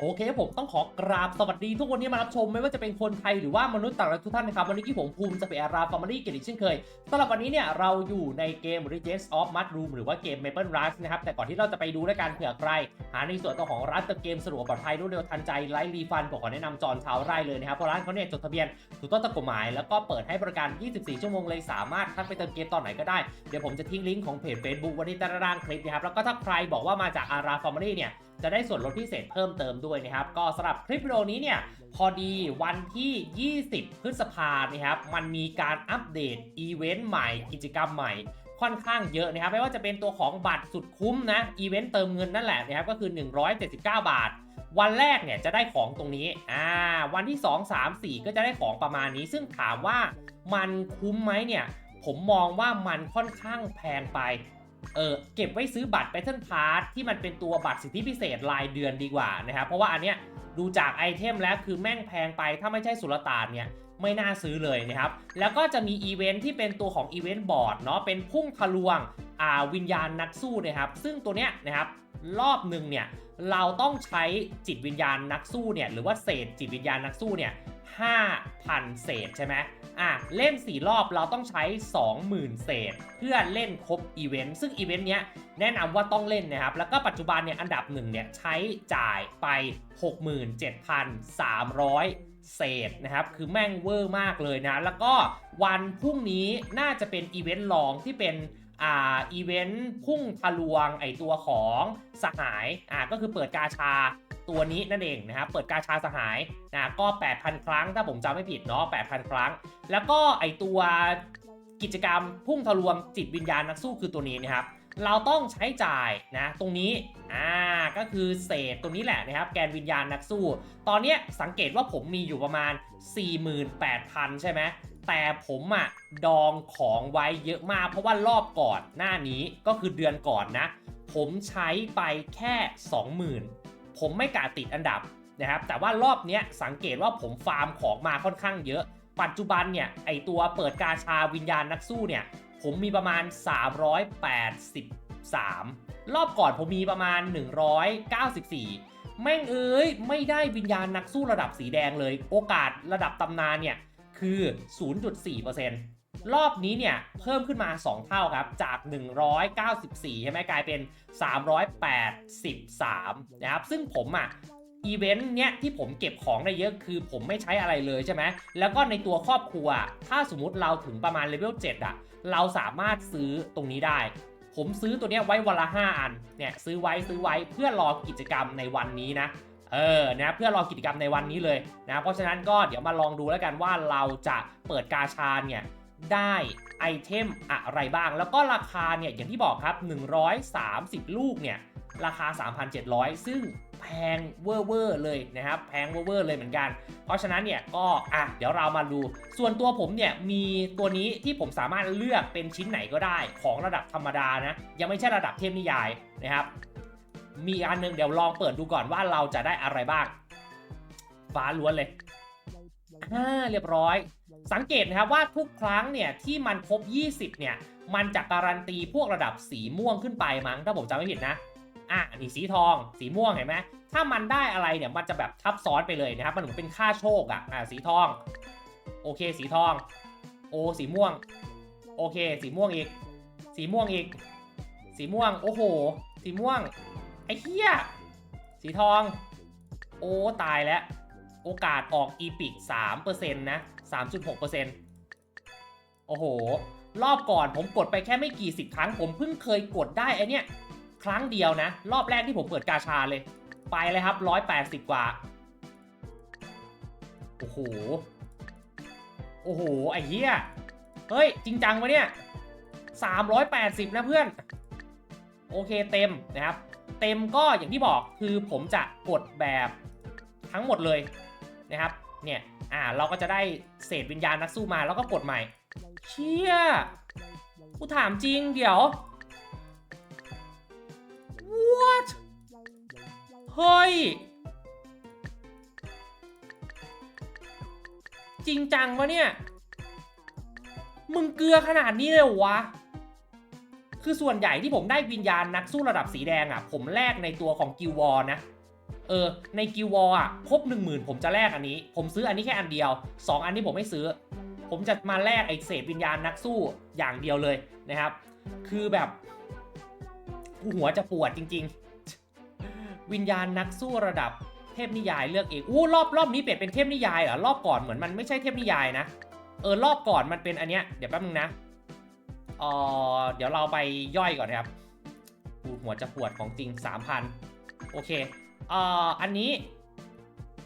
โอเคผมต้องขอกราบสวัสดีทุกคนที่มารับชมไม่ว่าจะเป็นคนไทยหรือว่ามนุษย์ต่างดาวทุกท่านนะครับ วันนี้ที่ผมภูมิจะไปอาราฟอร์มารีเกตอีกเช่นเคยสำหรับวันนี้เนี่ยเราอยู่ในเกม r e g e n s of Mushroom หรือว่าเกม Maple Rush นะครับ แต่ก่อนที่เราจะไปดูด้วยกันเผื่อใคร หาในส่วนตัวของร้านเติมเกมสะดวกปลอดภัยรวดเร็วทันใจไร้รีฟันผมขอแนะนำจอนชาวไร่เลยนะครับเพราะร้านเขาเนี่ยจดทะเบียนถูกต้องตามกฎหมาย แล้วก็เปิดให้บริการ 24 ชั่วโมงเลยสามารถทักไปเติมเกมตอนไหนก็ได้เดี๋ยวผมจะทิ้งลิงก์ของเพจ Facebook ไว้ใต้ด้านล่างคลิปนะครับแล้วก็ถ้าใครบอกว่ามาจากอาราฟอร์มารีเนี่ย จะได้ส่วนลดพิเศษเพิ่มเติมด้วยนะครับ ก็สำหรับคลิปวิดีโอนี้เนี่ยพอดีวันที่ 20 พฤษภานะครับมันมีการอัปเดตอีเวนต์ใหม่กิจกรรมใหม่ค่อนข้างเยอะนะครับไม่ว่าจะเป็นตัวของบัตรสุดคุ้มนะอีเวนต์เติมเงินนั่นแหละนะครับก็คือ 179 บาท วันแรกเนี่ยจะได้ของตรงนี้อ่าวันที่ 2 3 4 ก็จะได้ของประมาณนี้ ซึ่งถามว่ามันคุ้มไหมเนี่ยผมมองว่ามันค่อนข้างแพงไป เออเก็บไว้ซื้อบัตร Battle Pass ที่มันเป็นตัวบัตรสิทธิพิเศษรายเดือนดีกว่านะครับเพราะว่าอันเนี้ยดูจากไอเทมแล้วคือแม่งแพงไปถ้าไม่ใช่สุลต่านเนี่ยไม่น่าซื้อเลยนะครับ แล้วก็จะมีอีเวนท์ที่เป็นตัวของอีเวนต์บอร์ดเนาะเป็นพุ่งทะลวงอ่าวิญญาณนักสู้นะครับ ซึ่งตัวเนี้ยนะครับรอบหนึ่งเนี่ยเราต้องใช้จิตวิญญาณนักสู้เนี่ยหรือว่าเศษจิตวิญญาณนักสู้เนี่ย 5,000 เศษใช่ไหมอะเล่น 4 รอบเราต้องใช้ 20,000 เศษ เพื่อเล่นครบอีเวนต์ซึ่งอีเวนต์เนี้ยแนะนำว่าต้องเล่นนะครับ แล้วก็ปัจจุบันเนี่ยอันดับหนึ่งเนี่ยใช้จ่ายไป 67,300เศษนะครับ คือแม่งเวอร์มากเลยนะ แล้วก็วันพรุ่งนี้น่าจะเป็นอีเวนต์รองที่เป็นอ่าอีเวนต์พุ่งทะลวงไอตัวของสหายอ่าก็คือเปิดกาชา ตัวนี้นั่นเองนะครับเปิดกาชาสหายนะก็ 8,000 ครั้งถ้าผมจำไม่ผิดเนาะ8,000 ครั้ง แล้วก็ไอตัวกิจกรรมพุ่งทะลวงจิตวิญญาณนักสู้คือตัวนี้นะครับเราต้องใช้จ่ายนะตรงนี้อ่าก็คือเศษตรงนี้แหละนะครับแกนวิญญาณนักสู้ ตอนนี้สังเกตว่าผมมีอยู่ประมาณ 48,000 ใช่ไหมแต่ผมอะดองของไว้เยอะมาก เพราะว่ารอบก่อนหน้านี้ก็คือเดือนก่อนนะ ผมใช้ไปแค่ 20,000 ผมไม่กะติดอันดับนะครับแต่ว่ารอบนี้สังเกตว่าผมฟาร์มของมาค่อนข้างเยอะ ปัจจุบันเนี่ยไอตัวเปิดกาชาวิญญาณนักสู้เนี่ยผมมีประมาณ 383 รอบก่อนผมมีประมาณ 194 แม่งเอ้ยไม่ได้วิญญาณนักสู้ระดับสีแดงเลย โอกาสระดับตำนานเนี่ยคือ 0.4% รอบนี้เนี่ยเพิ่มขึ้นมา 2 เท่าครับ จาก 194 ใช่ไหมกลายเป็น 383 นะครับ ซึ่งผมอะอีเวนต์เนี้ยที่ผมเก็บของได้เยอะคือผมไม่ใช้อะไรเลยใช่ไหม แล้วก็ในตัวครอบครัว ถ้าสมมุติเราถึงประมาณเลเวล7อะ เราสามารถซื้อตรงนี้ได้ ผมซื้อตัวเนี้ยไว้วันละ 5 อัน เนี่ยซื้อไว้ซื้อไว้เพื่อรอกิจกรรมในวันนี้นะ เออ นะเพื่อรอกิจกรรมในวันนี้เลยนะ เพราะฉะนั้นก็เดี๋ยวมาลองดูแล้วกันว่าเราจะเปิดกาชาเนี่ย ได้ไอเทมอะไรบ้าง แล้วก็ราคาเนี่ยอย่างที่บอกครับ 130 ลูกเนี่ยราคา 3,700 ซึ่งแพงเวอร์เวอร์เลยนะครับ แพงเวอร์เวอร์เลยเหมือนกัน เพราะฉะนั้นเนี่ยก็อะเดี๋ยวเรามาดู ส่วนตัวผมเนี่ยมีตัวนี้ที่ผมสามารถเลือกเป็นชิ้นไหนก็ได้ของระดับธรรมดานะ ยังไม่ใช่ระดับเทพนิยายนะครับ มีอันหนึงเดี๋ยวลองเปิดดูก่อนว่าเราจะได้อะไรบ้าง ฟ้าล้วนเลย อ่าเรียบร้อย สังเกตนะครับว่าทุกครั้งเนี่ยที่มันครบ 20 เนี่ย มันจะการันตีพวกระดับสีม่วงขึ้นไปมั้งถ้าผมจำไม่ผิดนะอะนี่สีทอง สีม่วงเห็นไหมถ้ามันได้อะไรเนี่ยมันจะแบบทับซ้อนไปเลยนะครับ มันเหมือนเป็นค่าโชคอะอะสีทอง โอเค สีทอง โอสีม่วง โอเค สีม่วงอีก สีม่วงอีก สีม่วง โอ้โห สีม่วง ไอ้เหี้ย สีทอง โอ้ตายแล้ว โอกาสออกอีพิก3%นะ3.6%โอ้โห รอบก่อนผมกดไปแค่ไม่กี่สิบครั้ง ผมเพิ่งเคยกดได้ไอเนี้ยครั้งเดียวนะ รอบแรกที่ผมเปิดกาชาเลย ไปเลยครับ 180 กว่า โอ้โห โอ้โห ไอ้เหี้ย เฮ้ย จริงจังวะเนี่ย 380 นะเพื่อน โอเคเต็มนะครับ เต็มก็อย่างที่บอกคือผมจะกดแบบทั้งหมดเลย นะครับ เนี่ย อ่า เราก็จะได้เศษวิญญาณนักสู้มาแล้วก็กดใหม่ เชี่ย กูถามจริงเดี๋ยว what เฮ้ย จริงจังวะเนี่ย มึงเกลือขนาดนี้เลยวะคือส่วนใหญ่ที่ผมได้วิญญาณนักสู้ระดับสีแดงอะ ผมแลกในตัวของกิววอนะ เออในกิวออะครบ1 0,000 ผมจะแลกอันนี้ ผมซื้ออันนี้แค่อันเดียว 2 อันนี้ผมไม่ซื้อ ผมจะมาแลกไอ้เศษวิญญาณนักสู้อย่างเดียวเลยนะครับ คือแบบหัวจะปวดจริง ๆ วิญญาณนักสู้ระดับเทพนิยายเลือกเองอู้รอบรอบนี้เปลี่ยนเป็นเทพนิยายเหรอรอบก่อนเหมือนมันไม่ใช่เทพนิยายนะเออรอบก่อนมันเป็นอันเนี้ยเดี๋ยวแป๊บนึงนะเออเดี๋ยวเราไปย่อยก่อนนะครับหัวจะปวดของจริง 3,000 โอเค อันนี้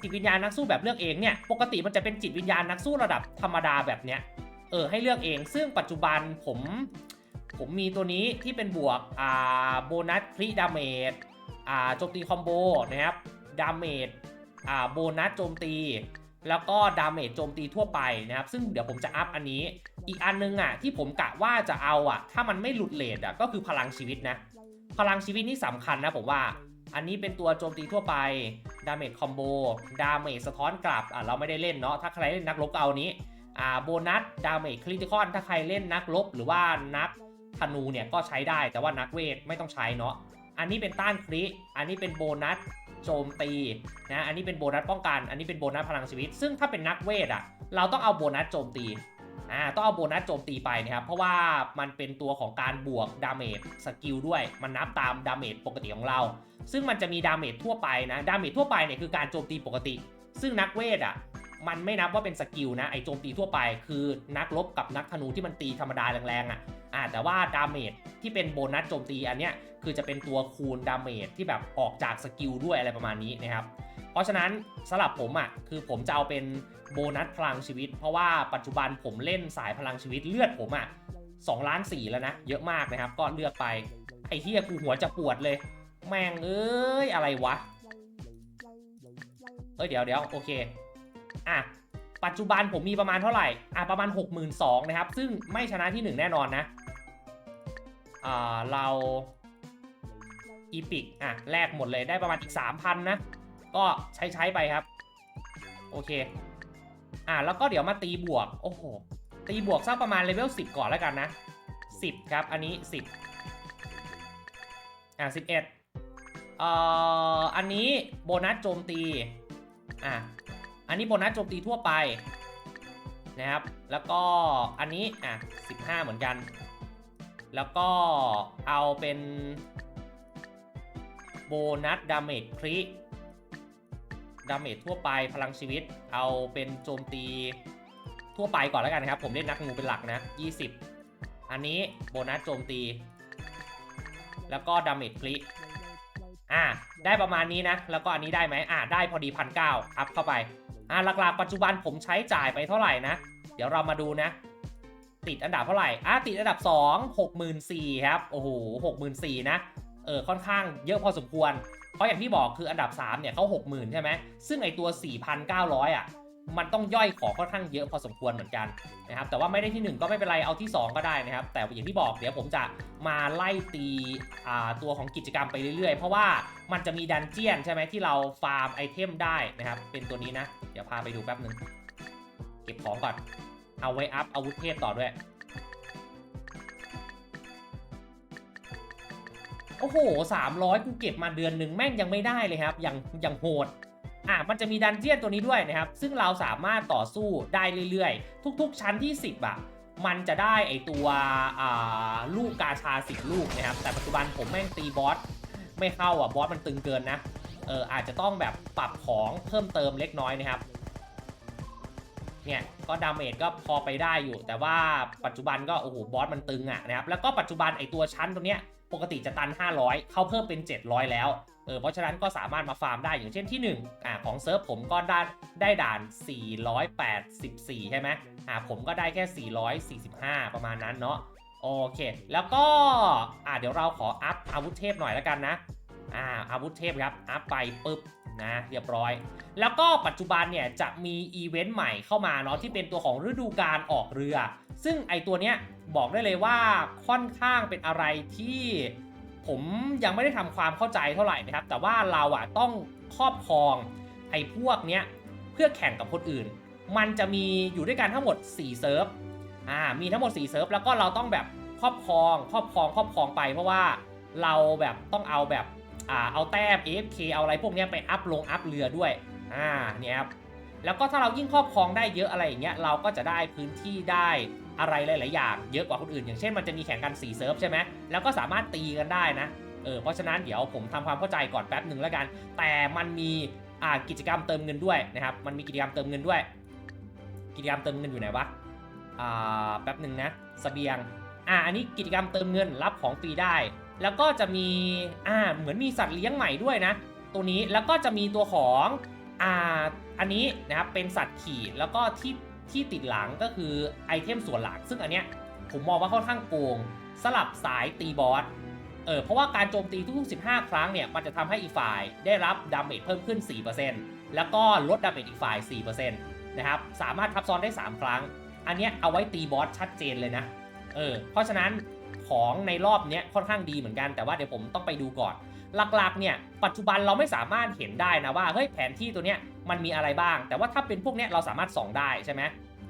จิตวิญญาณนักสู้แบบเลือกเองเนี่ยปกติมันจะเป็นจิตวิญญาณนักสู้ระดับธรรมดาแบบเนี้ยเออให้เลือกเอง ซึ่งปัจจุบันผมผมมีตัวนี้ที่เป็นบวกอ่าโบนัสคริดาเมจอ่าโจมตีคอมโบนะครับดาเมจอ่าโบนัสโจมตี แล้วก็ดาเมจโจมตีทั่วไปนะครับ ซึ่งเดี๋ยวผมจะอัพอันนี้ อีกอันนึงอะที่ผมกะว่าจะเอาอะ ถ้ามันไม่หลุดเลทอะก็คือพลังชีวิตนะ พลังชีวิตนี่สำคัญนะผมว่า อันนี้เป็นตัวโจมตีทั่วไป ดาเมจคอมโบ ดาเมจสะท้อนกลับ อะเราไม่ได้เล่นเนาะ ถ้าใครเล่นนักลบก็เอานี้ อ่า โบนัส ดาเมจคริติคอน ถ้าใครเล่นนักลบหรือว่านักธนูเนี่ยก็ใช้ได้ แต่ว่านักเวทไม่ต้องใช้เนาะ อันนี้เป็นต้านคริอันนี้เป็นโบนัสโจมตีนะ อันนี้เป็นโบนัสป้องกัน อันนี้เป็นโบนัสพลังชีวิต ซึ่งถ้าเป็นนักเวทอะเราต้องเอาโบนัสโจมตี อ่าต้องเอาโบนัสโจมตีไปนะครับ เพราะว่ามันเป็นตัวของการบวกดาเมจสกิลด้วย มันนับตามดาเมจปกติของเรา ซึ่งมันจะมีดาเมจทั่วไปนะ ดาเมจทั่วไปเนี่ยคือการโจมตีปกติ ซึ่งนักเวทอะมันไม่นับว่าเป็นสกิลนะไอโจมตีทั่วไป คือนักรบกับนักธนูที่มันตีธรรมดาแรงๆอะอ่าแต่ว่าดาเมจที่เป็นโบนัสโจมตีอันเนี้ยคือจะเป็นตัวคูณดาเมจที่แบบออกจากสกิลด้วยอะไรประมาณนี้นะครับ เพราะฉะนั้นสำหรับผมอะคือผมจะเอาเป็นโบนัสพลังชีวิต เพราะว่าปัจจุบันผมเล่นสายพลังชีวิตเลือดผมอะ2ล้าน4แล้วนะ เยอะมากนะครับ ก็เลือกไป ไอ้เฮียกูหัวจะปวดเลย แม่งเอ้ยอะไรวะ เอ้ยเดี๋ยวเดี๋ยวโอเค อะ ปัจจุบันผมมีประมาณเท่าไหร่ อะประมาณ 62,000นะครับ ซึ่งไม่ชนะที่ 1 แน่นอนนะ อ่าเราอีพิกอะแลกหมดเลยได้ประมาณอีก 3,000 นะ ก็ใช้ใช้ไปครับ โอเค อะแล้วก็เดี๋ยวมาตีบวก โอ้โห ตีบวกสักประมาณเลเวล10 ก่อนแล้วกันนะ 10 ครับ อันนี้ 10 อะ11เอ่ออันนี้โบนัสโจมตี อะอันนี้โบนัสโจมตีทั่วไปนะครับ แล้วก็อันนี้อะ15 เหมือนกัน แล้วก็เอาเป็นโบนัสดาเมจคริ ดาเมจทั่วไปพลังชีวิต เอาเป็นโจมตีทั่วไปก่อนแล้วกันนะครับ ผมเล่นนักงูเป็นหลักนะ 20 อันนี้โบนัสโจมตี แล้วก็ดาเมจคริอ่าได้ประมาณนี้นะ แล้วก็อันนี้ได้ไหมอ่าได้พอดีพันเก้าอัพเข้าไปอ่าหลักๆปัจจุบันผมใช้จ่ายไปเท่าไหร่นะ เดี๋ยวเรามาดูนะ ติดอันดับเท่าไหร่อะติดอันดับ 2 64,000ครับ โอ้โห 64,000นะ เออค่อนข้างเยอะพอสมควร ราะอย่างที่บอกคืออันดับ 3 เนี่ยเขา60,000 ใช่ไหม ซึ่งไอตัว 4,900 อะ มันต้องย่อยของค่อนข้างเยอะพอสมควรเหมือนกันนะครับ แต่ว่าไม่ได้ที่ 1 ก็ไม่เป็นไร เอาที่ 2 ก็ได้นะครับ แต่อย่างที่บอกเดี๋ยวผมจะมาไล่ตีอ่าตัวของกิจกรรมไปเรื่อยๆ เพราะว่ามันจะมีดันเจียนใช่ไหมที่เราฟาร์มไอเทมได้นะครับ เป็นตัวนี้นะ เดี๋ยวพาไปดูแป๊บนึง เก็บของก่อน เอาไว้อัพอาวุธเทพต่อด้วย โอ้โห 300 กูเก็บมาเดือนหนึ่งแม่งยังไม่ได้เลยครับยังยังโหดอะมันจะมีดันเจียนตัวนี้ด้วยนะครับ ซึ่งเราสามารถต่อสู้ได้เรื่อยๆ ทุกๆ ชั้นที่ 10อะมันจะได้ไอตัวลูกกาชา10ลูกนะครับ แต่ปัจจุบันผมแม่งตีบอสไม่เข้าอะบอสมันตึงเกินนะเอออาจจะต้องแบบปรับของเพิ่มเติมเล็กน้อยนะครับเนี่ยก็ดาเมจก็พอไปได้อยู่ แต่ว่าปัจจุบันก็โอ้โหบอสมันตึงอะนะครับแล้วก็ปัจจุบันไอตัวชั้นตัวเนี้ย ปกติจะตัน 500 เขาเพิ่มเป็น 700 แล้ว เออ เพราะฉะนั้นก็สามารถมาฟาร์มได้อย่างเช่นที่1อ่าของเซิร์ฟผมก็ได้ได้ด่าน 484 ใช่ไหมอ่าผมก็ได้แค่ 445 ประมาณนั้นเนาะ โอเค แล้วก็ อ่าเดี๋ยวเราขออัพอาวุธเทพหน่อยแล้วกันนะ อ่า อาวุธเทพครับ อัพไปปุ๊บนะเรียบร้อย แล้วก็ปัจจุบันเนี่ยจะมีอีเวนต์ใหม่เข้ามาเนาะที่เป็นตัวของฤดูการออกเรือ ซึ่งไอตัวเนี้ย บอกได้เลยว่าค่อนข้างเป็นอะไรที่ผมยังไม่ได้ทำความเข้าใจเท่าไหร่นะครับ แต่ว่าเราอะต้องครอบครองไอ้พวกเนี้ยเพื่อแข่งกับคนอื่น มันจะมีอยู่ด้วยกันทั้งหมด 4 เซิร์ฟอ่ามีทั้งหมด 4 เซิร์ฟแล้วก็เราต้องแบบครอบครองครอบครองครอบครองไป เพราะว่าเราแบบต้องเอาแบบอ่าเอาแต้ม AFK เอาอะไรพวกเนี้ยไปอัพลงอัพเรือด้วยอ่าเนี่ยครับแล้วก็ถ้าเรายิ่งครอบครองได้เยอะอะไรอย่างเงี้ยเราก็จะได้พื้นที่ได้ อะไรหลายๆอย่างเยอะกว่าคนอื่น อย่างเช่นมันจะมีแข่งกัน4เซิร์ฟใช่ไหมแล้วก็สามารถตีกันได้นะเออเพราะฉะนั้นเดี๋ยวผมทำความเข้าใจก่อนแป๊บหนึ่งแล้วกัน แต่มันมีอ่ากิจกรรมเติมเงินด้วยนะครับมันมีกิจกรรมเติมเงินด้วย กิจกรรมเติมเงินอยู่ไหนวะอ่าแป๊บหนึ่งนะสเสบียงอ่าอันนี้กิจกรรมเติมเงินรับของฟรีได้ แล้วก็จะมีอ่าเหมือนมีสัตว์เลี้ยงใหม่ด้วยนะ ตัวนี้แล้วก็จะมีตัวของอ่าอันนี้นะครับเป็นสัตว์ขี่แล้วก็ที่ ที่ติดหลังก็คือไอเทมส่วนหลัก ซึ่งอันเนี้ยผมมองว่าค่อนข้างโกง สลับสายตีบอสเออเพราะว่าการโจมตีทุกๆ 15 ครั้งเนี่ยมันจะทำให้อีกฝ่ายได้รับดาเมจเพิ่มขึ้น 4%แล้วก็ลดดาเมจอีกฝ่าย 4%นะครับสามารถทับซ้อนได้ 3 ครั้ง อันเนี้ยเอาไว้ตีบอสชัดเจนเลยนะเออเพราะฉะนั้นของในรอบเนี้ยค่อนข้างดีเหมือนกันแต่ว่าเดี๋ยวผมต้องไปดูก่อน หลักๆเนี่ยปัจจุบันเราไม่สามารถเห็นได้นะว่าเฮ้ยแผนที่ตัวเนี้ย มันมีอะไรบ้าง แต่ว่าถ้าเป็นพวกเนี้ยเราสามารถส่องได้ใช่ไหม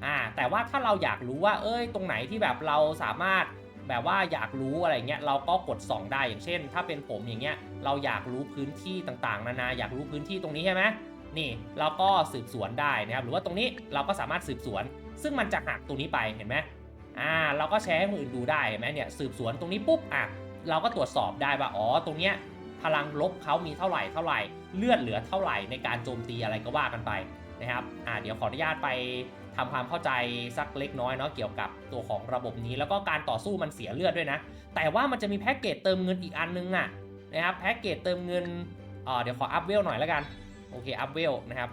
อ่าแต่ว่าถ้าเราอยากรู้ว่าเอ้ยตรงไหนที่แบบเราสามารถแบบว่าอยากรู้อะไรเงี้ยเราก็กดส่องได้อย่างเช่น ถ้าเป็นผมอย่างเงี้ยเราอยากรู้พื้นที่ต่างๆ นานาอยากรู้พื้นที่ตรงนี้ใช่ไหมนี่เราก็สืบสวนได้นะครับหรือว่าตรงนี้เราก็สามารถสืบสวน ซึ่งมันจะหักตรงนี้ไปเห็นไหมอ่าเราก็แชร์ให้คนอื่นดูได้เห็นไหมเนี่ยสืบสวนตรงนี้ปุ๊บอะเราก็ตรวจสอบได้ว่าอ๋อตรงเนี้ย พลังลบเขามีเท่าไหร่เท่าไหร่ เลือดเหลือเท่าไหร่ในการโจมตีอะไรก็ว่ากันไปนะครับอ่าเดี๋ยวขออนุญาตไปทำความเข้าใจสักเล็กน้อยเนาะเกี่ยวกับตัวของระบบนี้ แล้วก็การต่อสู้มันเสียเลือดด้วยนะ แต่ว่ามันจะมีแพ็กเกจเติมเงินอีกอันนึงอะนะครับแพ็กเกจเติมเงินอ่าเดี๋ยวขออัพเวลหน่อยแล้วกันโอเคอัพเวลนะครับ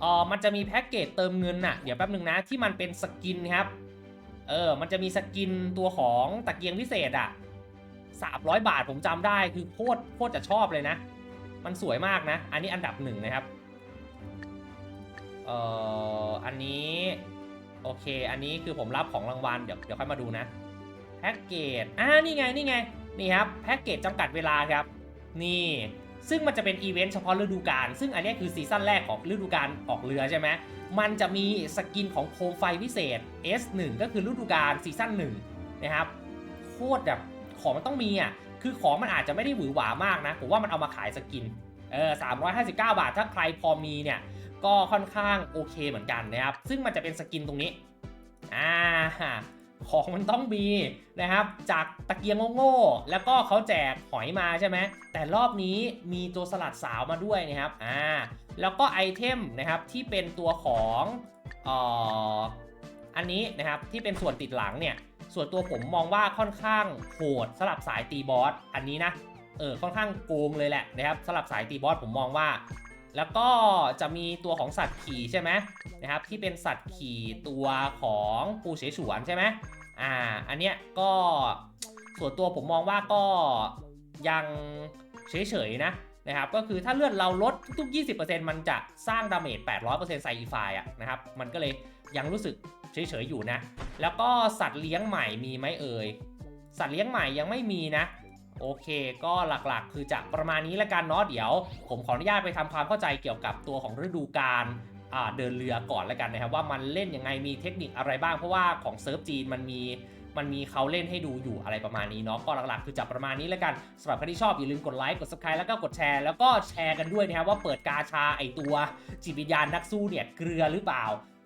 เออมันจะมีแพ็กเกจเติมเงินน่ะเดี๋ยวแป๊บนึงนะที่มันเป็นสกินครับเออมันจะมีสกินตัวของตะเกียงพิเศษอะ 300 บาทผมจำได้คือโคตรโคตรจะชอบเลยนะ มันสวยมากนะ อันนี้อันดับหนึ่งนะครับเอ่ออันนี้ โอเค อันนี้คือผมรับของรางวัลเดี๋ยวเดี๋ยวค่อยมาดูนะแพ็กเกจอ่านี่ไงนี่ไงนี่ครับแพ็กเกจจำกัดเวลาครับ นี่ซึ่งมันจะเป็นอีเวนต์เฉพาะฤดูกาล ซึ่งอันนี้คือซีซั่นแรกของฤดูกาลออกเรือใช่ไหม มันจะมีสกินของโคมไฟพิเศษ S1 ก็คือฤดูกาลซีซั่น1นะครับ โคตรแบบ ของมันต้องมีอะคือของมันอาจจะไม่ได้หวือหวามากนะ ผมว่ามันเอามาขายสกินเออ359บาท ถ้าใครพอมีเนี่ยก็ค่อนข้างโอเคเหมือนกันนะครับ ซึ่งมันจะเป็นสกินตรงนี้อ่าของมันต้องมีนะครับ จากตะเกียงโง่ๆแล้วก็เขาแจกหอยมาใช่ไหมแต่รอบนี้มีตัวสลัดสาวมาด้วยนะครับอ่าแล้วก็ไอเทมนะครับที่เป็นตัวของอ่ออันนี้นะครับที่เป็นส่วนติดหลังเนี่ย ส่วนตัวผมมองว่าค่อนข้างโหดสลับสายตีบอสอันนี้นะเออค่อนข้างโกงเลยแหละนะครับสลับสายตีบอสผมมองว่า แล้วก็จะมีตัวของสัตว์ขี่ใช่ไหมนะครับที่เป็นสัตว์ขี่ตัวของปูเสฉวนใช่ไหมอ่าอันเนี้ยก็ส่วนตัวผมมองว่าก็ยังเฉยๆนะนะครับก็คือถ้าเลือดเราลดทุกๆ 20%มันจะสร้างดาเมจ 800%ใส่อีไฟล์อะนะครับมันก็เลยยังรู้สึก เฉยๆอยู่นะ แล้วก็สัตว์เลี้ยงใหม่มีไหมเอ่ย สัตว์เลี้ยงใหม่ยังไม่มีนะ โอเค ก็หลักๆ คือจะประมาณนี้ละกันเนาะ เดี๋ยว ผมขออนุญาตไปทำความเข้าใจเกี่ยวกับตัวของฤดูกาลเดินเรือก่อนละกันนะครับว่ามันเล่นยังไงมีเทคนิคอะไรบ้างเพราะว่าของเซิร์ฟจีนมันมีมันมีเขาเล่นให้ดูอยู่อะไรประมาณนี้เนาะก็หลักๆ คือจะประมาณนี้ละกันสำหรับใครที่ชอบอย่าลืมกดไลค์กด subscribe แล้วก็กดแชร์แล้วก็แชร์กันด้วยนะครับว่าเปิดกาชาไอตัวจิตวิญญาณนักสู้เนี่ยเกลือหรือเปล่า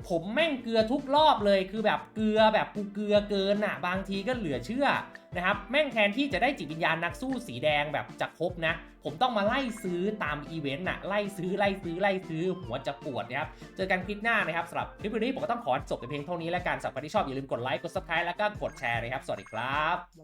ผมแม่งเกลือทุกรอบเลยคือแบบเกลือแบบกูเกลือเกินอะบางทีก็เหลือเชื่อนะครับแม่งแทนที่จะได้จิตวิญญาณนักสู้สีแดงแบบจะครบนะ ผมต้องมาไล่ซื้อตามอีเวนต์น่ะไล่ซื้อไล่ซื้อไล่ซื้อหัวจะปวดนะครับเจอกันคลิปหน้านะครับสำหรับคลิปวันนี้ผมก็ต้องขอจบแต่เพียงเท่านี้แล้วกันสำหรับใครที่ชอบอย่าลืมกดไลค์กด subscribe แล้วก็กดแชร์นะครับสวัสดีครับ